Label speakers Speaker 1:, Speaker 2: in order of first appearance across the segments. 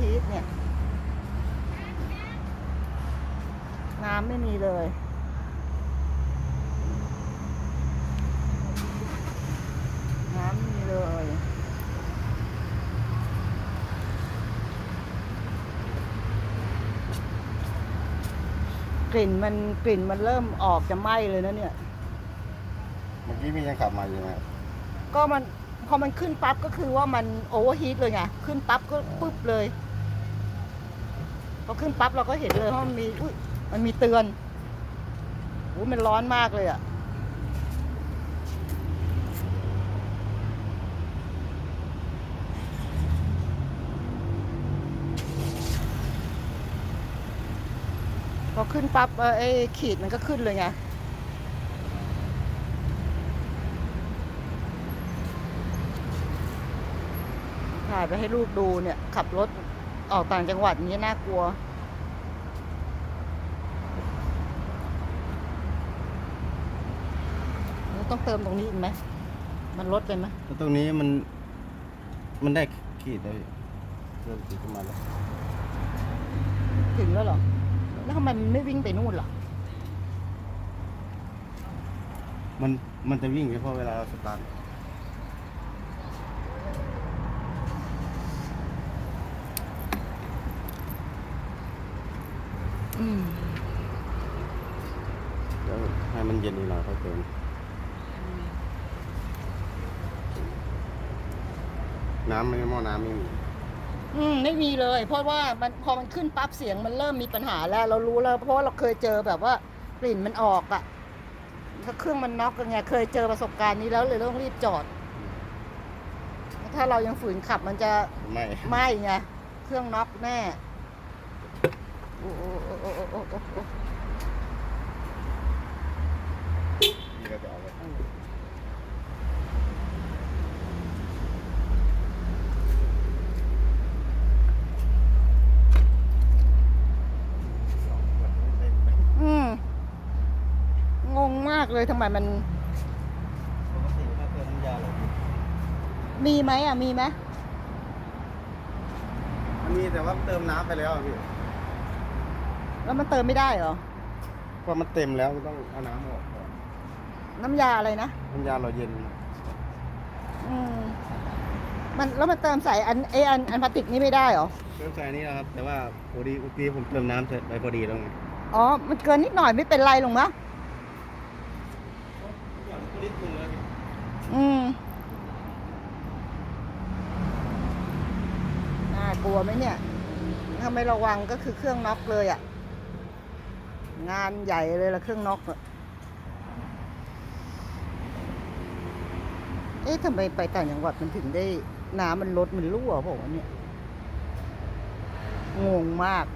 Speaker 1: ฮีทเนี่ย น้ำไม่มีเลย น้ำไม่มีเลยกลิ่นมันกลิ่นมันเริ่มออกจะไหม้เลยนะเนี่ย
Speaker 2: เมื่อกี้พี่ยังขับมาอยู่ไหมครับ
Speaker 1: ก็มันพอมันขึ้นปั๊บก็คือว่ามันโอเวอร์ฮีทเลยไง ขึ้นปั๊บก็ปุ๊บเลย พอขึ้นปั๊บเราก็เห็นเลยว่ามันมีอุ้ยมันมีเตือนอุ้มันร้อนมากเลยอะพอขึ้นปั๊บไอ้ขีดมันก็ขึ้นเลยไงถ่ายไปให้ลูกดูเนี่ย ขับรถออกต่างจังหวัดนี้น่ากลัว ต้องเติมตรงนี้อีกไหม มันลดไปไหม
Speaker 2: แล้วตรงนี้มัน มันได้ขีดเลยเริ่มขีดขึ้นมาแล้ว
Speaker 1: ถึงแล้วเหรอ แล้วทำไมมันไม่วิ่งไปนู่นล่ะ
Speaker 2: มันมันจะวิ่งเฉพาะเวลาเราสตาร์ท
Speaker 1: อืม
Speaker 2: แล้วให้มันเย็นอีกหน่อยค่อยเติม น้ำไม่หม้อน้ำไม่มี
Speaker 1: อืมไม่มีเลย เพราะว่ามันพอมันขึ้นปั๊บเสียงมันเริ่มมีปัญหาแล้ว เรารู้แล้ว เพราะว่าเราเคยเจอแบบว่ากลิ่นมันออกอะถ้าเครื่องมันน็อกกันไงเคยเจอประสบการณ์นี้แล้วเลยต้องรีบจอด ถ้าเรายังฝืนขับมันจะ
Speaker 2: ไม่
Speaker 1: ไหม่ไงเครื่องน็อกแน่โอ้โอ้โอ้โอ้โอ้โอ้โอ้โอ้
Speaker 2: พี่ก็จะเอาไป
Speaker 1: อืมงงมาก เลยทำไมมัน
Speaker 2: ปกติถ้าเติมน้ำยาเหรอ
Speaker 1: มีไหมอะมีไหม
Speaker 2: มันมีแต่ว่าเติมน้ำไปแล้วอะพี่
Speaker 1: แล้วมันเติมไม่ได้เหรอ
Speaker 2: เพราะมันเต็มแล้วมันต้องเอาน้ำออกก่อน
Speaker 1: น้ำยาอะไรนะ
Speaker 2: น้ำยาเราเย็น
Speaker 1: อืมมันแล้วมันเติมใส่อันไออันอันพลาสติกนี่ไม่ได้เหรอ
Speaker 2: เติมใส่อันนี้นะครับ แต่ว่าพอดีเมื่อกี้ผมเติมน้ำเสร็จไปพอดีแล้วไง
Speaker 1: อ๋อ มันเกินนิดหน่อยไม่เป็นไรหรอกมั้ง
Speaker 2: ลิตรนึงเลย
Speaker 1: อืม น่าก ลัวไหมเนี่ย ถ้าไม่ระวังก็คือเครื่องน็อกเลยอะ่ะ งานใหญ่เลยละเครื่องน็อกอะเอ๊ะทำไมไปต่างจังหวัดมันถึงได้น้ำมันลดมันรั่วเปล่าวะเนี่ย งงมาก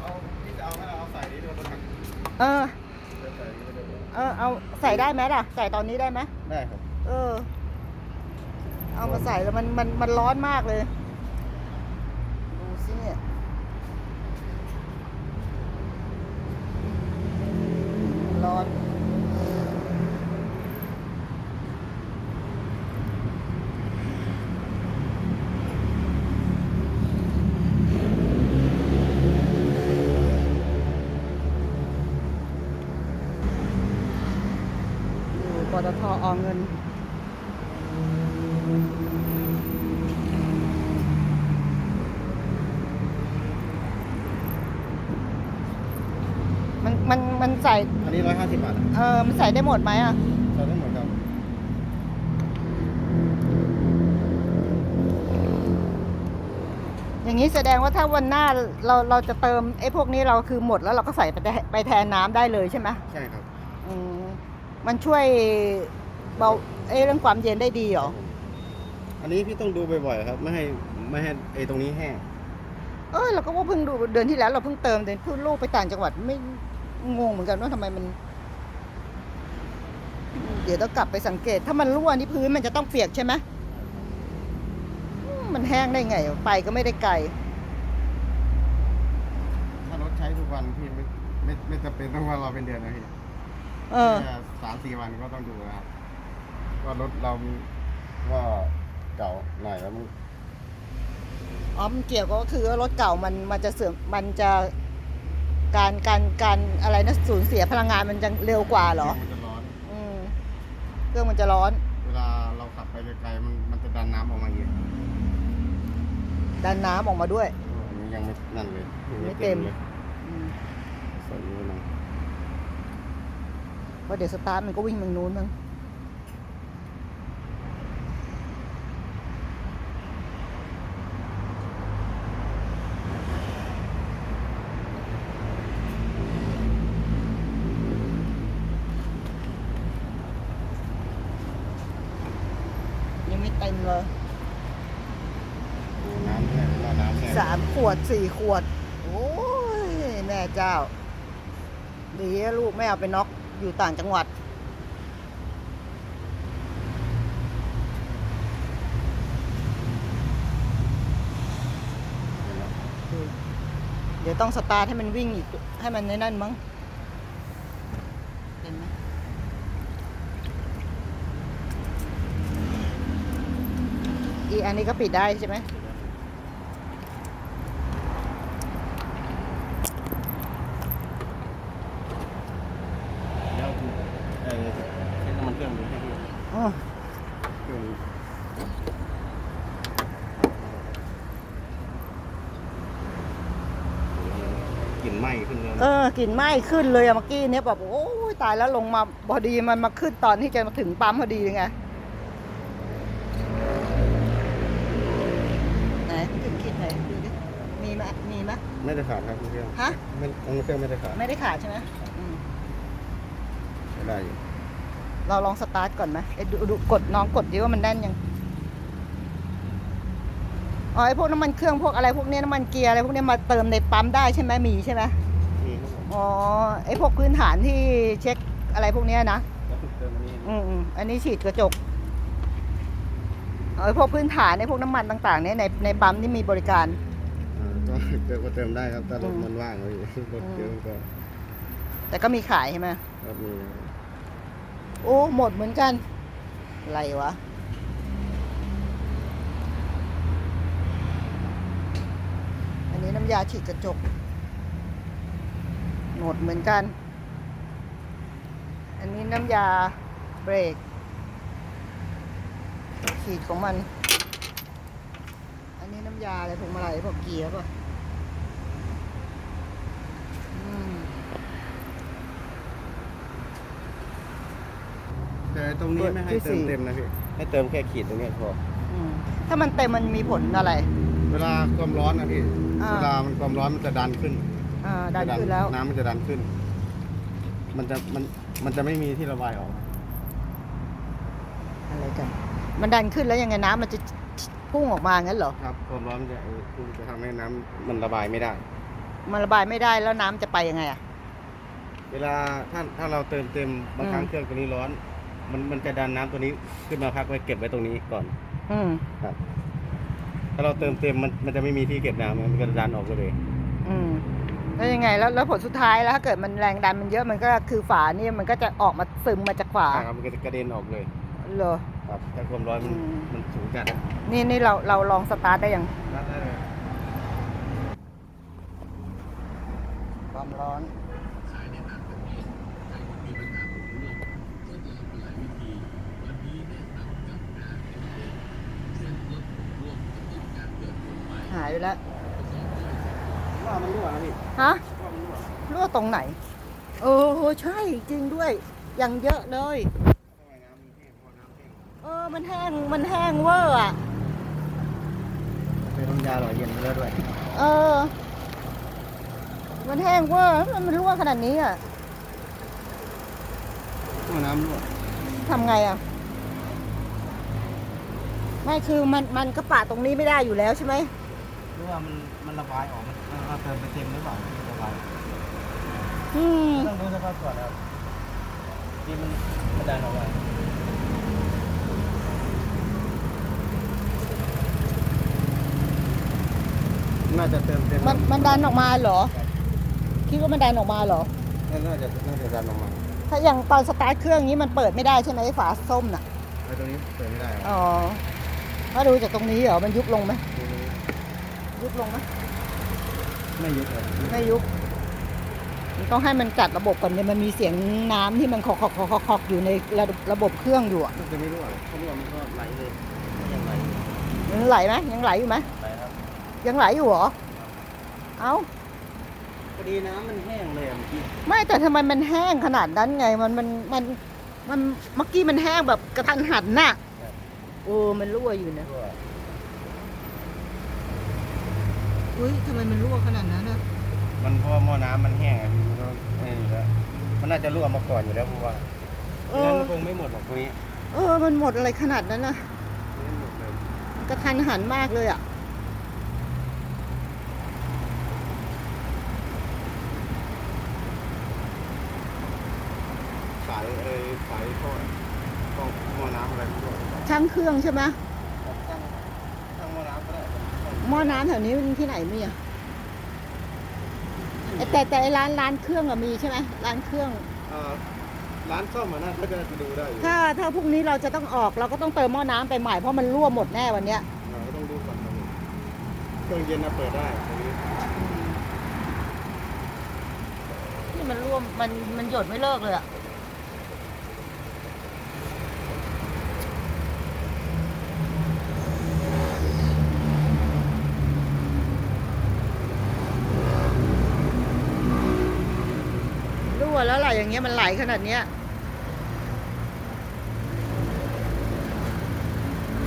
Speaker 2: เอาพี่จะเอาไหมล่ะเอาใส่นี่ด้วยนะครับ
Speaker 1: เออ
Speaker 2: ใส่นี่ด้วย
Speaker 1: เออ เอาใส่ได้ไหมล่ะ ใส่ตอนนี้ได้ไหม
Speaker 2: ได้ครับ
Speaker 1: เออ เอามาใส่แล้วมันมันมันร้อนมากเลย ดูสิเนี่ย ร้อน อยู่ปตทออเงิน มันมันมันใส่
Speaker 2: อันนี้ร้อยห้าสิบบาทอะ
Speaker 1: เออมันใส่ได้หมดไหมอะ
Speaker 2: ใส่ได้หมดครับ
Speaker 1: อย่างนี้แสดงว่าถ้าวันหน้าเราเราจะเติมไอ้พวกนี้เราคือหมดแล้วเราก็ใส่ไปได้ไปแทนน้ำได้เลยใช่ไหม
Speaker 2: ใช่ครับ
Speaker 1: อืมมันช่วยเบาเอ้เรื่องความเย็นได้ดีเหรอ
Speaker 2: อันนี้พี่ต้องดูบ่อยๆครับ ไม่ให้ไม่ให้ไอ้ตรงนี้แห้ง
Speaker 1: เออเราก็ว่าเพิ่งดูเดือนที่แล้วเราเพิ่งเติมเดือนเพิ่งลูกไปต่างจังหวัดไม่ งงเหมือนกันว่าทำไมมัน เดี๋ยวต้องกลับไปสังเกต ถ้ามันรั่วนี่พื้นมันจะต้องเปียกใช่ไหมอืมมันแห้งได้ไง ไปก็ไม่ได้ไกล
Speaker 2: ถ้ารถใช้ทุกวันพี่ไม่ไม่ไม่จำเป็นต้องว่ารอเป็นเดือนนะพี่
Speaker 1: เออ
Speaker 2: แค่สามสี่วันก็ต้องดูนะครับว่ารถเราว่าเก่าหน่อยแล้วมัน
Speaker 1: อ๋อมันเกี่ยวก็คือว่ารถเก่ามันมันจะเสื่อมมันจะ การการการอะไรนะสูญเสียพลังงานมันจะเร็วกว่าเหรอ
Speaker 2: มันจะร้อน
Speaker 1: อืมเครื่องมันจะร้อน
Speaker 2: เวลาเราขับไปไกลๆมันมันจะดันน้ำออกมาเยอะ
Speaker 1: ดันน้ำออกมาด้วย
Speaker 2: อันนี้ยังไม่นั่นเลยยัง
Speaker 1: ไม่เต็ม
Speaker 2: เลย
Speaker 1: อืม
Speaker 2: ใส่นิ้วหน่อย
Speaker 1: เพราะเดี๋ยวสตาร์ทมันก็วิ่งทางนู้นมั้ง เต็มเลย
Speaker 2: ดูน้ำเนี่ยรอน้ำเนี่ย
Speaker 1: สามขวดสี่ขวด โอ้ยแม่เจ้า ดีนะลูกไม่เอาไปน็อกอยู่ต่างจังหวัด เดี๋ยวต้องสตาร์ทให้มันวิ่งอีกให้มันในนั่นมั้งเห็นไหม อีอันนี้ก็ปิดได้ใช่ไหม
Speaker 2: แล้วเออใช้น้ำมันเครื่องดูให้ดี
Speaker 1: อ๋อ
Speaker 2: เครื่องกลิ่นไหม้ขึ้นแล้ว
Speaker 1: เออกลิ่นไหม้ขึ้นเลยอะเมื่อกี้เนี้ยแบบโอ้ยตายแล้วลงมาพอดีมันมาขึ้นตอนที่จะมาถึงปั๊มพอดีไง ไหม
Speaker 2: ไม่ได้ขาดครับเครื่อง
Speaker 1: ฮะ
Speaker 2: ไม่น้ำเครื่องไม่ได้ขาด
Speaker 1: ไม่ได้ขาดใช่ไหมอืม
Speaker 2: ใช้ได้อยู่
Speaker 1: เราลองสตาร์ทก่อนไหมเอ้ยดูดูกดน้องกดดิว่ามันแน่นยัง อ๋อไอพวกน้ำมันเครื่องพวกอะไรพวกเนี้ยน้ำมันเกียร์อะไรพวกเนี้ยมาเติมในปั๊มได้ใช่ไหมมีใช่ไหม
Speaker 2: มีครับผม
Speaker 1: อ๋อไอพวกพื้นฐานที่เช็คอะไรพวกเนี้ยนะ
Speaker 2: แล้วเติมอันนี้
Speaker 1: อืมอืมอันนี้ฉีดกระจก เอาไอ้พวกพื้นฐานในพวกน้ำมันต่างๆเนี่ยในในปั๊มนี่มีบริการ
Speaker 2: อ่า ก็เติมก็เติมได้ครับถ้ารถ
Speaker 1: อืม
Speaker 2: มันว่างเลยรถเยอะก็
Speaker 1: แต่ก็มีขายใช่ไหม
Speaker 2: ครับมี
Speaker 1: โอ้หมดเหมือนกันอะไรวะอันนี้น้ำยาฉีดกระจกหมดเหมือนกัน อันนี้น้ำยาเบรกฉีดของมัน อันนี้น้ำยาอะไรพวงมาลัยพวกเกียร์ป่ะอืม
Speaker 2: แต่ตรงนี้ไม่ให้
Speaker 1: ที่
Speaker 2: เติ
Speaker 1: สี่
Speaker 2: มเต็มนะพี่ให้เติมแค่ขีดตรงเนี้ยพอ
Speaker 1: อืมถ้ามันเต็มมันมีผลอะไร
Speaker 2: เวลาความร้อนนะพี่
Speaker 1: อ่า
Speaker 2: เวลามันความร้อนมันจะดันขึ้น
Speaker 1: อ่าดันขึ้นแล้ว
Speaker 2: น้ำมันจะดันขึ้น มันจะมันมันจะไม่มีที่ระบายออก
Speaker 1: อะไรกัน มันดันขึ้นแล้วยังไงน้ำมันจะพุ่งออกมางั้นเหรอ
Speaker 2: ครับความร้อนมันจะเออมันจะทำให้น้ำมันระบายไม่ได้
Speaker 1: มันระบายไม่ได้แล้วน้ำจะไปยังไงอะ
Speaker 2: เวลาถ้าถ้าเราเติมเต็มบางครั้ง
Speaker 1: อืม
Speaker 2: เครื่องตัวนี้ร้อน มันมันจะดันน้ำตัวนี้ขึ้นมาพักไว้เก็บไว้ตรงนี้ก่อน
Speaker 1: อืม
Speaker 2: ครับ ถ้าเราเติมเต็มมันมันจะไม่มีที่เก็บน้ำมันก็จะดันออกเลย
Speaker 1: อืมแล้วยังไงแล้วแล้วผลสุดท้ายแล้วถ้าเกิดมันแรงดันมันเยอะมันก็คือฝานี่มันก็จะออกมาซึมมาจากฝา
Speaker 2: ใช่ครับมันก็จะกระเด็นออกเลย
Speaker 1: เหรอ
Speaker 2: ครับถ้าความร้อนมัน
Speaker 1: อืม
Speaker 2: มันสูงจัดอะ
Speaker 1: นี่นี่เราเราลองสตาร์ทได้ยัง
Speaker 2: ได้เลย
Speaker 1: ความร้อน หายไปแล้ว
Speaker 2: ว่ามันรั่วนะพี่
Speaker 1: ฮะ
Speaker 2: ว่ามันรั่ว
Speaker 1: รั่วตรงไหน เออใช่จริงด้วยอย่างเยอะเลย
Speaker 2: ทำไมน้ำมันแห้งเพราะน้ำแห้ง
Speaker 1: เออมันแห้งมันแห้งเวอร์อะ
Speaker 2: เป็นน้ำยาหล่อเย็นเยอะด้วย
Speaker 1: เออ มันแห้งเวอร์มันมันรั่วขนาดนี้อะ
Speaker 2: ว่าน้ำรั่ว
Speaker 1: ทำไงอะไม่คือมันมันก็ปาดตรงนี้ไม่ได้อยู่แล้วใช่ไหม
Speaker 2: หรือว่ามันมันระบายออกมันเราเติมไปเต็มหรือเปล่าระบาย
Speaker 1: อืม
Speaker 2: ต้องดูสภาพก่อนครับที่มันมันดันออกมาน่าจะเติมเต็ม
Speaker 1: มันมันดันออกมาเหรอ คิดว่ามันดันออกมาเหรอ
Speaker 2: น่าจะน่าจะดันออกมา
Speaker 1: ถ้าอย่างตอนสตาร์ทเครื่องนี้มันเปิดไม่ได้ใช่ไหมไอ้ฝาส้มน่ะ
Speaker 2: ไอ้ตรงนี้เปิดไม่ได้ครับ
Speaker 1: อ๋อถ้าดูจากตรงนี้เหรอมันยุบลงไหม ยุบลงไหม
Speaker 2: ไม่ยุบเลย
Speaker 1: ไม่ยุบมันต้องให้มันจัดระบบก่อนเนี่ยมันมีเสียงน้ำที่มันคอกคอกคอกคอกอยู่ในระระบบเครื่องอยู่อะ
Speaker 2: มันจะไม่รั่วถ้ารั่วมันก็ไหลเลยยังไหล
Speaker 1: ยังไหลไหมยังไหลอยู่ไหม
Speaker 2: ไหลครับ
Speaker 1: ยังไหลอยู่เหรอเอ้า
Speaker 2: พอดีน้ำมันแห้งเลยอะเมื่อกี้
Speaker 1: ไม่แต่ทำไมมันแห้งขนาดนั้นไงมันมันมันมันเมื่อกี้มันแห้งแบบกระทันหันน่ะเออมันรั่วอยู่นะ
Speaker 2: รั่ว
Speaker 1: อุ้ยทำไมมันรั่วขนาดนั้นอะ
Speaker 2: มันเพราะว่าหม้อน้ำมันแห้งอะพี่มันก็ไม่นี่แล้วมันน่าจะรั่วมาก่อนอยู่แล้วเพราะว่า
Speaker 1: เอ
Speaker 2: งั้น
Speaker 1: อ
Speaker 2: มันคงไม่หมดหรอกตรงนี้
Speaker 1: เออ มันหมดอะไรขนาดนั้นน่ะ
Speaker 2: ไม่หมดเลย
Speaker 1: กระทันหันมากเลยอะ
Speaker 2: สายเอ้ยสายท่อท่อหม้อน้ำอะไรไม่รู้
Speaker 1: ช่างเครื่องใช่ไหม
Speaker 2: ตั้งตั้งหม้อน้ำก็ได้
Speaker 1: หม้อน้ำแถวนี้มันที่ไหนมีอะไอ้แต่แต่ไอ้ร้านร้านเครื่องอะมีใช่ไหมร้านเครื่อง
Speaker 2: อ่าร้านซ่อมมาน่าก็จะดูได้อยู่
Speaker 1: ถ้าถ้าพรุ่งนี้เราจะต้องออกเราก็ต้องเติมหม้อน้ำไปใหม่เพราะมันรั่วหมดแน่วันเนี้ย
Speaker 2: เราก็ต้องดูก่อนครับเครื่องเย็นนะเปิดได้ตรงนี้
Speaker 1: นี่มันรั่วมันมันหยดไม่เลิกเลยอะ แล้วไหลอย่างเงี้ยมันไหลขนาดเนี้ย